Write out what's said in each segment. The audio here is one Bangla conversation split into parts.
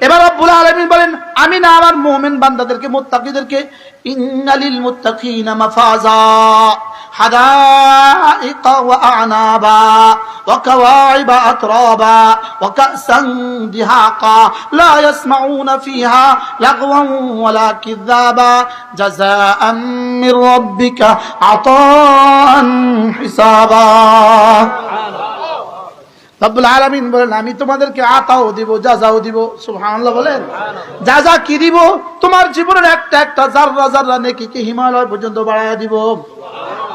এবার রব্বুল আলামিন বলেন, আমি না আমার মুমিন বান্দাদেরকে, মুত্তাকিদেরকে, ইন্নালিল মুত্তাকিনা মাফাজা হাদাইক ওয়া আনাবা, ওয়া কাওয়াইবা আতরাবা, ওয়া কাসান দিহাকা, লা ইয়াসমাউনা ফিহা রব্বুল আলামিন বলেন আমি তোমাদেরকে আতাও দিব যাজাও দিব। সুবহানাল্লাহ বলেন। যা যা কি দিব তোমার জীবনের একটা একটা জাররা জাররা নেকিকে হিমালয় পর্যন্ত বাড়ায় দিব।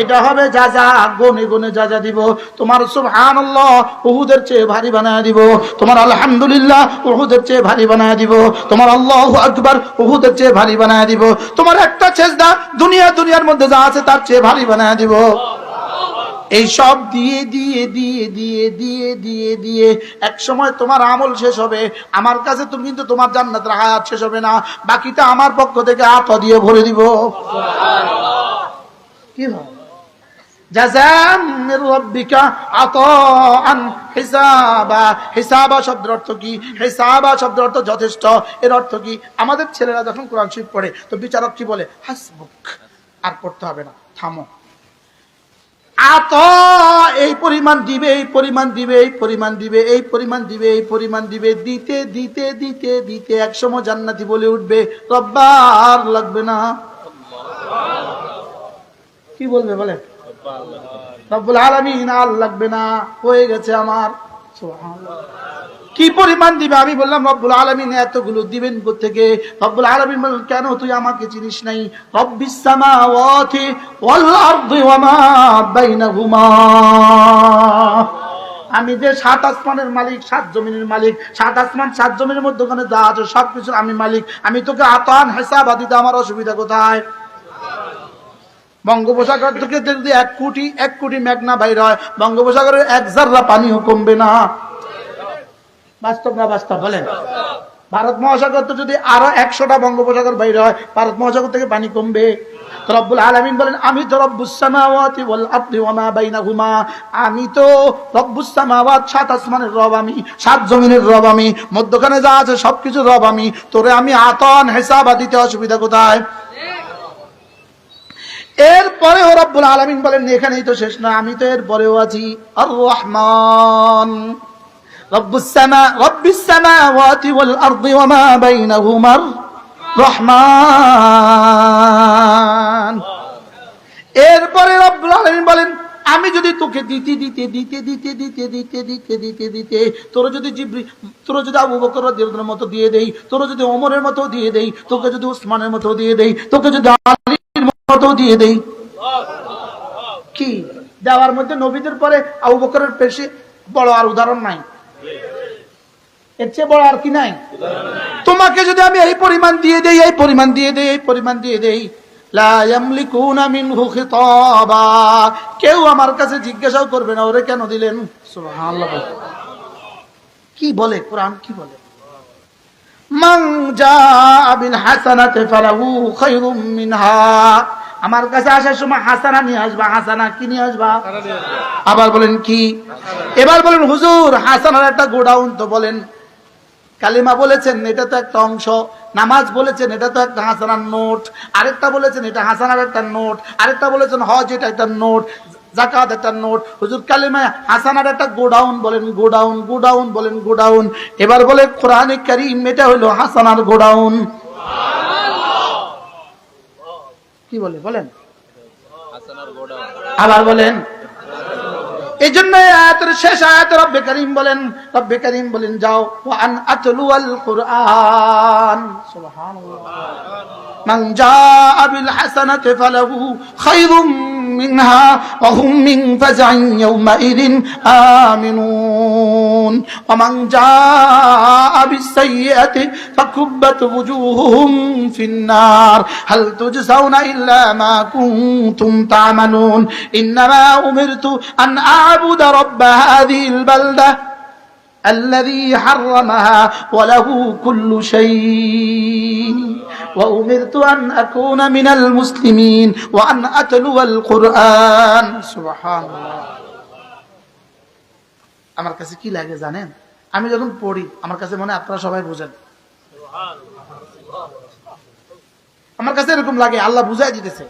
এটা হবে যা যা গনে গনে যা যা দিব। তোমার সুবহানাল্লাহ উহুদের চেয়ে ভারী বানায় দিব। তোমার আলহামদুলিল্লাহ উহুদের চেয়ে ভারী বানায় দিব। তোমার আল্লাহু আকবার উহুদের চেয়ে ভারী বানায় দিব। তোমার একটা সেজদা দুনিয়া দুনিয়ার মধ্যে যা আছে তার চেয়ে ভারী বানায় দিব। এই সব দিয়ে দিয়ে দিয়ে দিয়ে দিয়ে দিয়ে দিয়ে এক সময় তোমার আমল শেষ হবে। আমার কাছে তুমি কিন্তু তোমার জান্নাতের হায়াত শেষ হবে না। বাকিটা আমার পক্ষ থেকে আত দিয়ে ভরে দিব। কি হয়? যথেষ্ট। এর অর্থ কি? আমাদের ছেলেরা যখন কোরআন পড়ে, তো বিচারক কি বলে? আর পড়তে হবে না। থামো। আত, এই পরিমাণ দিবে, এই পরিমাণ দিবে, এই পরিমাণ দিবে, এই পরিমাণ দিবে, এই পরিমাণ দিবে, দিতে দিতে দিতে দিতে একসময় জান্নাতি বলে উঠবে। রব্বার লাগবে না। কি বলবে বলে রব্বুল আলামিন আর লাগবে না। হয়ে গেছে আমার। কি পরিমাণ দিবে? আমি বললাম, রব্বুল আলমিন এতগুলো দিবেন থেকে রব্বুল আলমিন বললেন, কেন তুই আমাকে চিনিস নাই? রব্বিস সামাওয়াতি ওয়াল আরদি ওয়া মা আমি যে সাত আসমানের মালিক, সাত জমিনের মালিক, সাত আসমান, সাত জমিনের মধ্যে ওখানে যা আছে সবকিছু আমি মালিক। আমি তোকে আতান হেসাব দিতে আমার অসুবিধা কোথায়? বঙ্গোপসাগর থেকে যদি এক কোটি এক কোটি মেঘনা বাইর হয়, বঙ্গোপসাগরের এক জাররা পানিও কমবে না। বাস্তব না বাস্তব, বলেন? ভারত মহাসাগর তো যদি আরও একশোটা বঙ্গোপসাগর বাইরে হয়, ভারত মহাসাগর থেকে পানি কমবে। বলেন, আমি সাত রব আমি, সাত জমিনের যা আছে তোরে আমি অসুবিধা কোথায়? এরপরেও রব্বুল আলামিন বলেন, এখানেই তো শেষ না আমি তো এরপরেও আছি। আর রহমান। رب السماء رب السماوات والأرض وما بينهما الرحمن এরপরে রব্বুল আলামিন বলেন আমি যদি তোকে দিতে দিতে দিতে দিতে দিতে দিতে দিতে দিতে দিতে তোর যদি জিব্রি তোর যদি আবু বকর রাদিয়াল্লাহু মতো দিয়ে দেই তোর যদি ওমরের মতো দিয়ে দেই তোকে যদি উসমানের মতো দিয়ে দেই তোকে যদি আলীর মতো দিয়ে দেই কি দেওয়ার মধ্যে নবীদের পরে আবু বকরের পেশে বড় আর উদাহরণ নাই এর চেয়ে বড় আর কি নাই? তোমাকে যদি আমি এই পরিমাণ দিয়ে দেই, এই পরিমাণ দিয়ে দেই, এই পরিমাণ দিয়ে দেই কেউ আমার কাছে জিজ্ঞাসাও করবে না, ওরে কেন দিলেন? কি বলে? কোরআন কি বলে? আমার কাছে আসার সময় হাসানা নিয়ে আসবা, হাসানা কি নিয়ে আসবা? আবার বলেন কি? এবার বলেন, হুজুর, হাসানার একটা গোডাউন তো বলেন। কালিমা বলেছেন এটা তো একটা অংশ। নামাজ বলেছেন এটা তো একটা হাসানার নোট। আরেকটা বলেছেন এটা হাসানার একটা নোট। আরেকটা বলেছেন হজ এটা একটা নোট জাকাত একটা নোট। হুজুর কালিমা হাসানার একটা গোডাউন বলেন গোডাউন গোডাউন বলেন গোডাউন। এবার বলে কোরআনে কারিম এটা হলো হাসানার গোডাউন। কি বলে বলেন? আবার বলেন এই আয়াতের শেষ আয়াত রব্বে করিম বলেন রব্বে করিম বলেন যাও আন আতলু আল কুরআন সুবহানাল্লাহ মান জা বিল হাসানাতি ফালাহু খায়রুম منها وهم من فزع يومئذ آمنون. ومن جاء بالسيئة فكبت وجوههم في النار. هل تجزون إلا ما كنتم تعملون؟ إنما أمرت أن أعبد رب هذه البلدة. الذي حرمها وله كل شيء وأمرت أن أكون من المسلمين وأن أتلو القرآن سبحان الله আমার কাছে কি লাগে জানেন আমি যখন পড়ি আমার কাছে মনে হয় আপনারা সবাই বুঝেন আমার কাছে এরকম লাগে আল্লাহ বুঝাই দিতেছে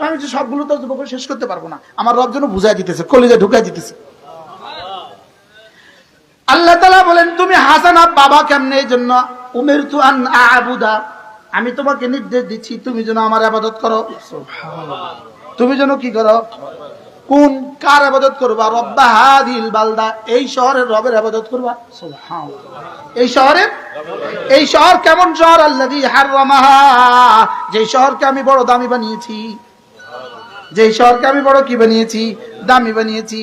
আমি যে সবগুলো তো যুবক শেষ করতে পারবো না আমার রব যেন বুঝাই দিতেছে কলিজা ঢুকাই দিতেছে আল্লাহ তালা বলেন তুমি হাসানা বাবা কেমনে? এই জন্য উমের তু আন আবুদা আমি তোমাকে নির্দেশ দিচ্ছি তুমি যেন আমার আবাদত করো। তুমি যেন কি করো? কোন কার আবাদত করবা? রব্বা হাদিল বালদা। এই শহরের রবের আবাদত করবা? এই শহরের? এই শহর কেমন শহর? হাররামাহা। যে শহরকে আমি বড় দামি বানিয়েছি। যে শহরকে আমি বড় কি বানিয়েছি? দামি বানিয়েছি।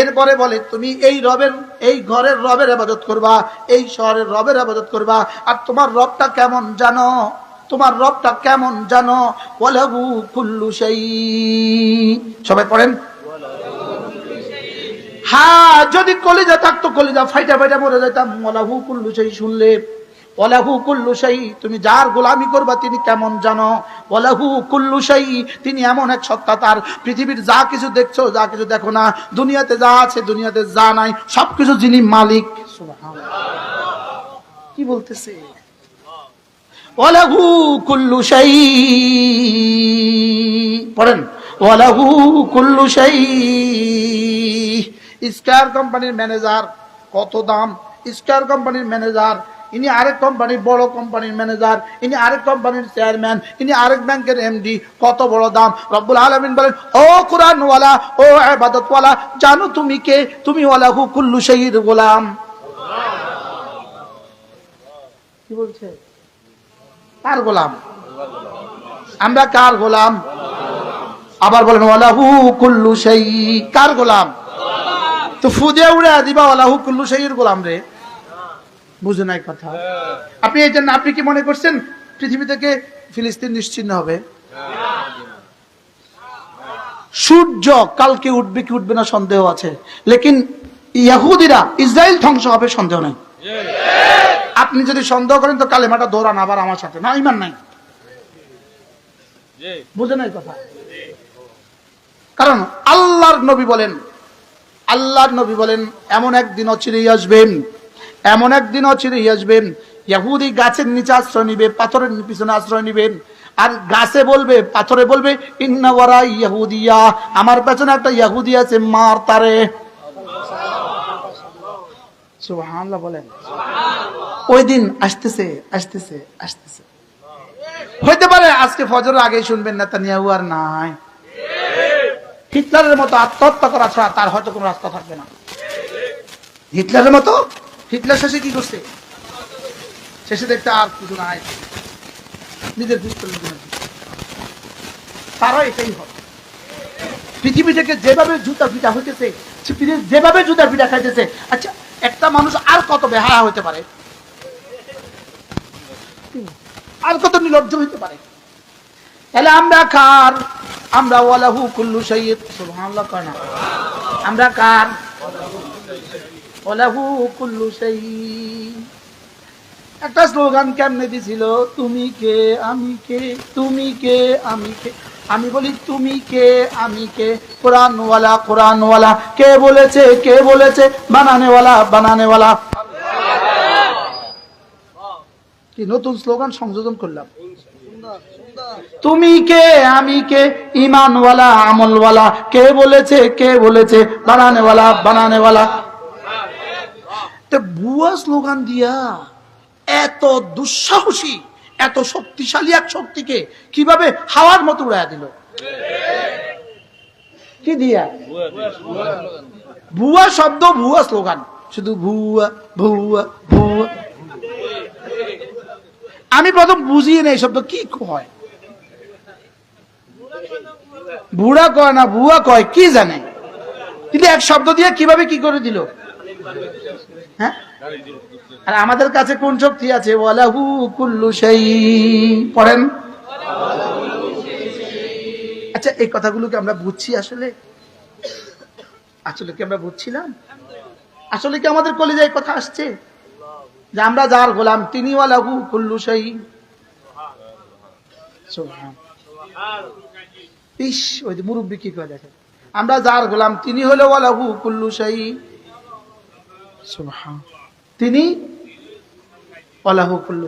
এরপরে বলে, তুমি এই রবের, এই ঘরের রবের আবাদত করবা, এই শহরের রবের আবাদত করবা। আর তোমার রবটা কেমন জানো? তোমার রবটা কেমন জানো? ওয়ালাহু কুল্লু শাই সবাই পড়েন। হ্যাঁ যদি কলিজা থাকতো, কলিজা ফাইটা ফাইটা মরে যেতাম ওলাহু কুল্লু সেই শুনলে। ওলাহু কুল্লু সেই তুমি যার গোলামি করবা তিনি কেমন জানো? ওলাহু কুল্লু সেই তিনি এমন এক সত্তা তার। পৃথিবীর যা কিছু দেখছ, যা কিছু দেখো না, দুনিয়াতে যা আছে, দুনিয়াতে যা নাই, সবকিছু যিনি মালিক। কি বলতেছে? ওয়ালাহু কুল্লু শাই। পড়েন। ওয়ালাহু কুল্লু শাই। স্কয়ার কোম্পানির ম্যানেজার, কত দাম? স্কয়ার কোম্পানির ম্যানেজার ইনি আরেক কোম্পানির বড় কোম্পানির ম্যানেজার ইনি আরেক কোম্পানির চেয়ারম্যান ইনি আরেক ব্যাংকের এমডি কত বড় দাম রব্বুল আলামিন বলেন ও কোরআনওয়ালা ও ইবাদতওয়ালা জানো তুমি কে তুমি ওয়ালাহু কুল্লু শাইর গোলাম কি বলছে? কার গোলাম? আমরা কার গোলাম? আবার বলেন ওয়ালাহু কুল্লু শাই কার গোলাম? তো ফুদে উড়ে দিবা ওয়ালাহু কুল্লু গোলাম রে। বুঝে নাই কথা। আপনি এই জন্য, আপনি কি মনে করছেন পৃথিবী থেকে ফিলিস্তিন নিশ্চিন্ন হবে? সূর্য কালকে উঠবে কি উঠবে না সন্দেহ আছে। লেকিন ইয়াহুদিরা ইসরায়েল ধ্বংস হবে, সন্দেহ নাই। আপনি যদি সন্দেহ করেন, তো কালেমাটা দৌড়ান আবার আমার সাথে। না, ইমান নাই। বুঝে নাই কথা? কারণ আল্লাহর নবী বলেন, আল্লাহর নবী বলেন, এমন একদিন অচিরেই আসবেন এমন একদিন অচিরেই আসবেন ইয়াহুদি গাছের নিচে আশ্রয় নিবে পাথরের পিছনে আশ্রয় নিবেন আর গাছে বলবে পাথরে বলবে ইন্নাওয়ারা ইয়াহুদিয়া। আমার পেছনে একটা ইয়াহুদি আছে মার তারে। বলেন। ওই দিন আসতেছে আসতেছে আসতেছে। হইতে পারে আজকে ফজর আগে শুনবেন না তানিয়াহু আর নাই। হিটলারের মতো আত্মহত্যা করা ছাড়া তার হয়তো কোনো রাস্তা থাকবে না। হিটলারের মতো হিটলার শেষে কি করছে? শেষে দেখতে আর কিছু নাই। নিজের নিজে এটাই হবে পৃথিবী থেকে যেভাবে জুতা পিটা হইতেছে যেভাবে জুতা পিটা খাইতেছে আচ্ছা একটা মানুষ আর কত বেহায়া হইতে পারে? আর কত নির্লজ্জ হইতে পারে? তাহলে আমরা কার? আমরা ওয়ালাহু কুল্লু সাইয়্যিদ সুবহানাল্লাহ কয় না। আমরা কার? একটা স্লোগান কেমনে দিছিল? তুমি কে, আমি কে, তুমি কে, আমি কে? আমি বলি, তুমি কে, আমি কে? কোরআনওয়ালা কোরআনওয়ালা, কে বলেছে কে বলেছে? বানানেওয়ালা বানানেওয়ালা। কি নতুন স্লোগান সংযোজন করলাম? তুমি কে, আমি কে? ইমানওয়ালা, আমলওয়ালা, কে বলেছে কে বলেছে? বানানেওয়ালা বানানেওয়ালা। তো ভুয়া স্লোগান দিয়া এত দুঃসাহসী, এত শক্তিশালী এক শক্তিকে কীভাবে হাওয়ার মতো উড়াইয়া দিল? কি দিয়া? ভুয়া শব্দ ভুয়া স্লোগান। শুধু ভুয়া ভুয়া ভুয়া আমি প্রথম বুঝিয়ে নেই শব্দ, কি হয় বুড়া কয় না ভুয়া কয়, কি জানে? কিন্তু এক শব্দ দিয়ে কীভাবে কি করে দিল? হ্যাঁ? আর আমাদের কাছে কোন শক্তি আছে? ওয়ালাহু কুল্লু সেই পড়েন। আচ্ছা এই কথাগুলো কি আমরা বুঝছি আসলে? আসলে কি আমরা বুঝছিলাম? আসলে কি আমাদের কলেজে কথা আসছে? যে আমরা যার গোলাম, তিনি ওয়ালাহু কুল্লু সেই ইস, ওই যে মুরব্বী কি করে দেখেন? আমরা যার গোলাম, তিনি হলো ওয়ালাহু কুল্লু সেই তিনি অলাহুকুল্ল